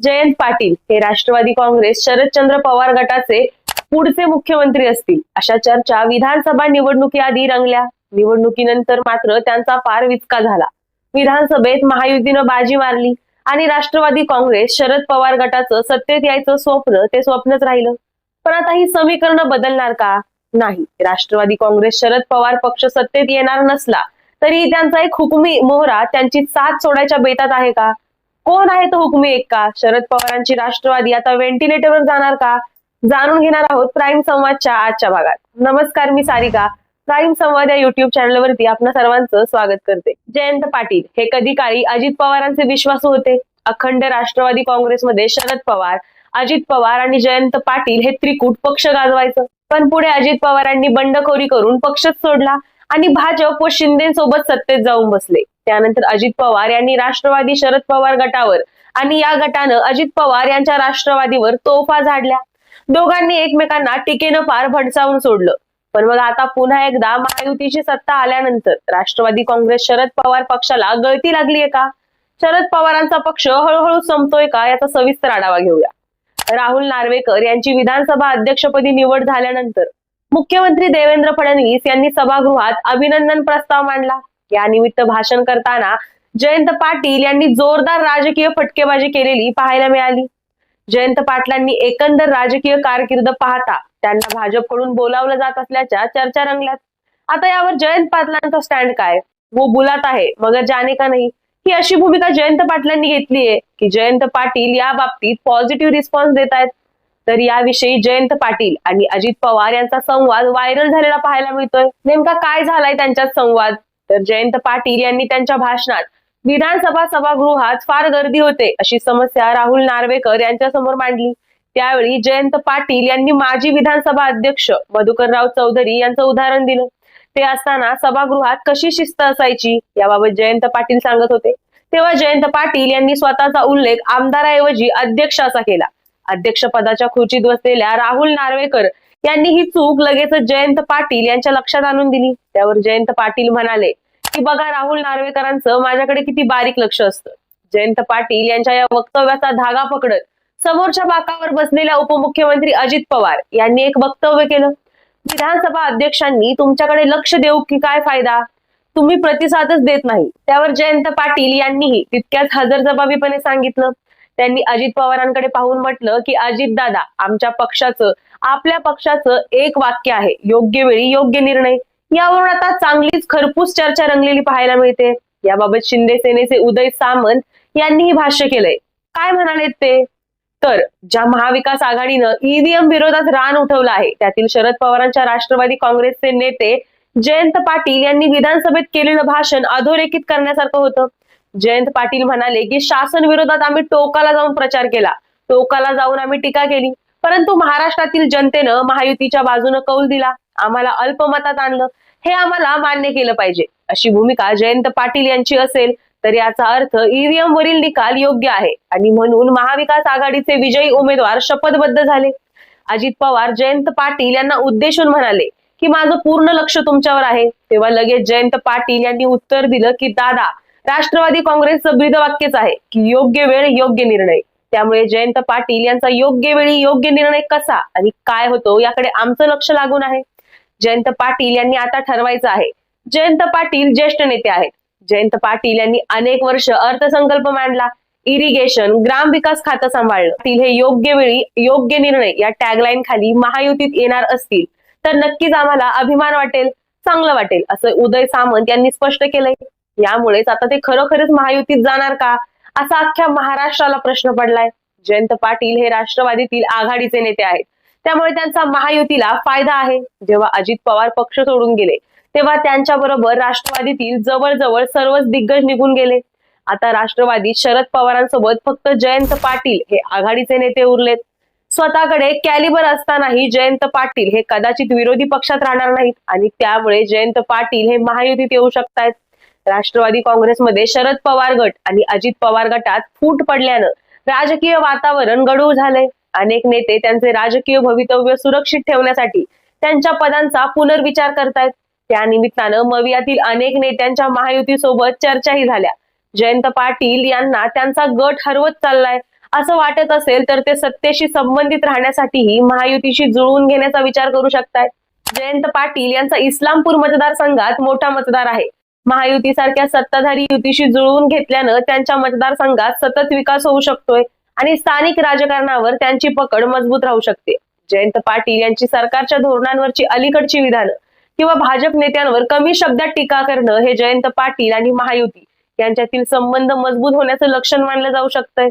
जयंत पाटील हे राष्ट्रवादी काँग्रेस शरदचंद्र पवार गटाचे पुढचे मुख्यमंत्री असतील. अशा चर्चा विधानसभा निवडणुकीआधी रंगल्या. निवडणुकीनंतर मात्र त्यांचा फार विचका झाला. विधानसभेत महायुतीनं बाजी मारली आणि राष्ट्रवादी काँग्रेस शरद पवार गटाचं सत्तेत यायचं स्वप्न ते स्वप्नच राहिलं. पण आता ही समीकरणं बदलणार का? नाही. राष्ट्रवादी काँग्रेस शरद पवार पक्ष सत्तेत येणार नसला तरी त्यांचा एक हुकुमी मोहरा त्यांची साथ सोडायच्या बेतात आहे का? कोण आहे तो हुकमी एक का? शरद पवारांची राष्ट्रवादी आता व्हेंटिलेटरवर जाणार का? जाणून घेणार आहोत प्राईम संवादच्या आजच्या भागात. नमस्कार मी सारिका. प्राईम संवाद या युट्यूब चॅनलवरती आपल्या सर्वांचं स्वागत करते. जयंत पाटील हे कधी काळी अजित पवारांचे विश्वासू होते? अखंड राष्ट्रवादी काँग्रेसमध्ये शरद पवार अजित पवार आणि जयंत पाटील हे त्रिकूट पक्ष गाजवायचं. पण पुढे अजित पवारांनी बंडखोरी करून पक्षच सोडला. आणि भाजप व शिंदेसोबत सत्तेत जाऊन बसले. त्यानंतर अजित पवार यांनी राष्ट्रवादी शरद पवार गटावर आणि या गटानं अजित पवार यांच्या राष्ट्रवादीवर तोफा झाडल्या. दोघांनी एकमेकांना टीकेनं फार भडसावून सोडलं. पण मग आता पुन्हा एकदा महायुतीची सत्ता आल्यानंतर राष्ट्रवादी काँग्रेस शरद पवार पक्षाला गळती लागलीये का? शरद पवारांचा पक्ष हळूहळू संपतोय का? याचा सविस्तर आढावा घेऊया. राहुल नार्वेकर यांची विधानसभा अध्यक्षपदी निवड झाल्यानंतर मुख्यमंत्री देवेंद्र फडणवीस यांनी सभागृहात अभिनंदन प्रस्ताव मांडला. या निमित्त भाषण करताना जयंत पाटील यांनी जोरदार राजकीय फटकेबाजी केलेली पाहायला मिळाली. जयंत पाटलांनी एकंदर राजकीय कारकीर्द पाहता त्यांना भाजपकडून बोलावलं जात असल्याच्या चर्चा रंगल्यात. आता यावर जयंत पाटलांचा स्टँड काय? वो बुलात आहे मगर जाने का नाही? ही अशी भूमिका जयंत पाटलांनी घेतली आहे की जयंत पाटील या बाबतीत पॉझिटिव्ह रिस्पॉन्स देत आहेत तर याविषयी जयंत पाटील आणि अजित पवार यांचा संवाद व्हायरल झालेला पाहायला मिळतोय. नेमका काय झालाय त्यांच्यात संवाद? तर जयंत पाटील यांनी त्यांच्या भाषणात विधानसभा सभागृहात फार गर्दी होते अशी समस्या राहुल नार्वेकर यांच्या समोर मांडली. त्यावेळी जयंत पाटील यांनी माजी विधानसभा अध्यक्ष मधुकरराव चौधरी यांचं उदाहरण दिलं. ते असताना सभागृहात कशी शिस्त असायची याबाबत जयंत पाटील सांगत होते. तेव्हा जयंत पाटील यांनी स्वतःचा उल्लेख आमदाराऐवजी अध्यक्ष असा केला. अध्यक्षपदाच्या खुर्चीत बसलेल्या राहुल नार्वेकर यांनी ही चूक लगेच जयंत पाटील यांच्या लक्षात आणून दिली. त्यावर जयंत पाटील म्हणाले की बघा राहुल नार्वेकरांचं माझ्याकडे किती बारीक लक्ष असतं. जयंत पाटील यांच्या या वक्तव्याचा धागा पकडत समोरच्या बाकावर बसलेल्या उपमुख्यमंत्री अजित पवार यांनी एक वक्तव्य केलं. विधानसभा अध्यक्षांनी तुमच्याकडे लक्ष देऊ की काय फायदा? तुम्ही प्रतिसादच देत नाही. त्यावर जयंत पाटील यांनीही तितक्याच हजरजबाबीपणे सांगितलं. त्यांनी अजित पवारांकडे पाहून म्हटलं की अजित दादा आमच्या पक्षाचं आपल्या पक्षाचं एक वाक्य आहे योग्य वेळी योग्य निर्णय. यावरून आता चांगलीच खरपूस चर्चा रंगलेली पाहायला मिळते. याबाबत शिंदे सेनेचे उदय सामंत यांनीही भाष्य केलंय. काय म्हणाले ते? तर ज्या महाविकास आघाडीनं ईव्हीएम विरोधात रान उठवलं आहे त्यातील शरद पवारांच्या राष्ट्रवादी काँग्रेसचे नेते जयंत पाटील यांनी विधानसभेत केलेलं भाषण अधोरेखित करण्यासारखं होतं. जयंत पाटील म्हणाले की शासन विरोधात आम्ही टोकाला जाऊन प्रचार केला. टोकाला जाऊन आम्ही टीका केली. परंतु महाराष्ट्रातील जनतेनं महायुतीच्या बाजूनं कौल दिला. आम्हाला अल्पमतात आणलं. हे आम्हाला मान्य केलं पाहिजे. अशी भूमिका जयंत पाटील यांची असेल तर याचा अर्थ ईव्हीएम वरील निकाल योग्य आहे. आणि म्हणून महाविकास आघाडीचे विजयी उमेदवार शपथबद्ध झाले. अजित पवार जयंत पाटील यांना उद्देशून म्हणाले की माझं पूर्ण लक्ष तुमच्यावर आहे. तेव्हा लगेच जयंत पाटील यांनी उत्तर दिलं की दादा राष्ट्रवादी काँग्रेसचं ब्रीदवाक्यच आहे की योग्य वेळ योग्य निर्णय. त्यामुळे जयंत पाटील यांचा योग्य वेळी योग्य निर्णय कसा आणि काय होतो याकडे आमचं लक्ष लागून आहे. जयंत पाटील यांनी आता ठरवायचं आहे. जयंत पाटील ज्येष्ठ नेते आहेत. जयंत पाटील यांनी अनेक वर्ष अर्थसंकल्प मांडला. इरिगेशन ग्राम विकास खातं सांभाळलं. पाटील हे योग्य वेळी योग्य निर्णय या टॅगलाईन खाली महायुतीत येणार असतील. तर नक्कीच आम्हाला अभिमान वाटेल चांगलं वाटेल असं उदय सामंत यांनी स्पष्ट केलंय. यामुळेच आता ते खरोखरच महायुतीत जाणार का? असा अख्ख्या महाराष्ट्राला प्रश्न पडलाय. जयंत पाटील हे राष्ट्रवादीतील आघाडीचे नेते आहेत. त्यामुळे त्यांचा महायुतीला फायदा आहे. जेव्हा अजित पवार पक्ष सोडून गेले तेव्हा त्यांच्या बरोबर राष्ट्रवादीतील जवळजवळ सर्वच दिग्गज निघून गेले. आता राष्ट्रवादी शरद पवारांसोबत फक्त जयंत पाटील हे आघाडीचे नेते उरलेत. स्वतःकडे कॅलिबर असतानाही जयंत पाटील हे कदाचित विरोधी पक्षात राहणार नाहीत आणि त्यामुळे जयंत पाटील हे महायुतीत येऊ शकतायत. राष्ट्रवादी काँग्रेसमध्ये शरद पवार गट आणि अजित पवार गटात फूट पडल्यानं राजकीय वातावरण गढूळ झालंय. अनेक नेते त्यांचे राजकीय भवितव्य सुरक्षित ठेवण्यासाठी त्यांच्या पदांचा पुनर्विचार करतायत. त्या निमित्तानं मवियातील अनेक नेत्यांच्या महायुतीसोबत चर्चाही झाल्या. जयंत पाटील यांना त्यांचा गट हरवत चाललाय. असं वाटत असेल तर ते सत्तेशी संबंधित राहण्यासाठीही महायुतीशी जुळवून घेण्याचा विचार करू शकतायत. जयंत पाटील यांचा इस्लामपूर मतदारसंघात मोठा मतदार आहे. महायुती सारख्या सत्ताधारी युतीशी जुळवून घेतल्यानं त्यांच्या मतदारसंघात सतत विकास होऊ शकतोय आणि स्थानिक राजकारणावर त्यांची पकड मजबूत राहू शकते. जयंत पाटील यांची सरकारच्या धोरणांवरची अलीकडची विधानं किंवा भाजप नेत्यांवर कमी शब्दात टीका करणं हे जयंत पाटील आणि महायुती यांच्यातील संबंध मजबूत होण्याचं लक्षण मानलं जाऊ शकतंय.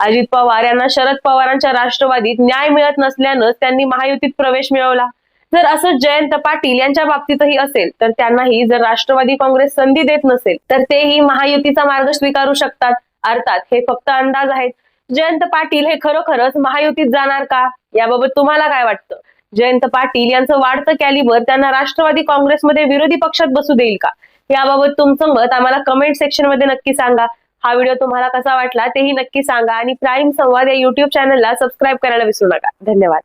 अजित पवार यांना शरद पवारांच्या राष्ट्रवादीत न्याय मिळत नसल्यानं त्यांनी महायुतीत प्रवेश मिळवला. जर असं जयंत पाटील यांच्या बाबतीतही असेल तर त्यांनाही जर राष्ट्रवादी काँग्रेस संधी देत नसेल तर तेही महायुतीचा मार्ग स्वीकारू शकतात. अर्थात हे फक्त अंदाज आहेत. जयंत पाटील हे खरोखरच महायुतीत जाणार का? याबाबत तुम्हाला काय वाटतं? जयंत पाटील यांचं वाढतं कॅलिबर त्यांना राष्ट्रवादी काँग्रेसमध्ये विरोधी पक्षात बसू देईल का? याबाबत तुमचं मत आम्हाला कमेंट सेक्शनमध्ये नक्की सांगा. हा व्हिडिओ तुम्हाला कसा वाटला तेही नक्की सांगा आणि प्राईम संवाद या युट्यूब चॅनलला सबस्क्राईब करायला विसरू नका. धन्यवाद.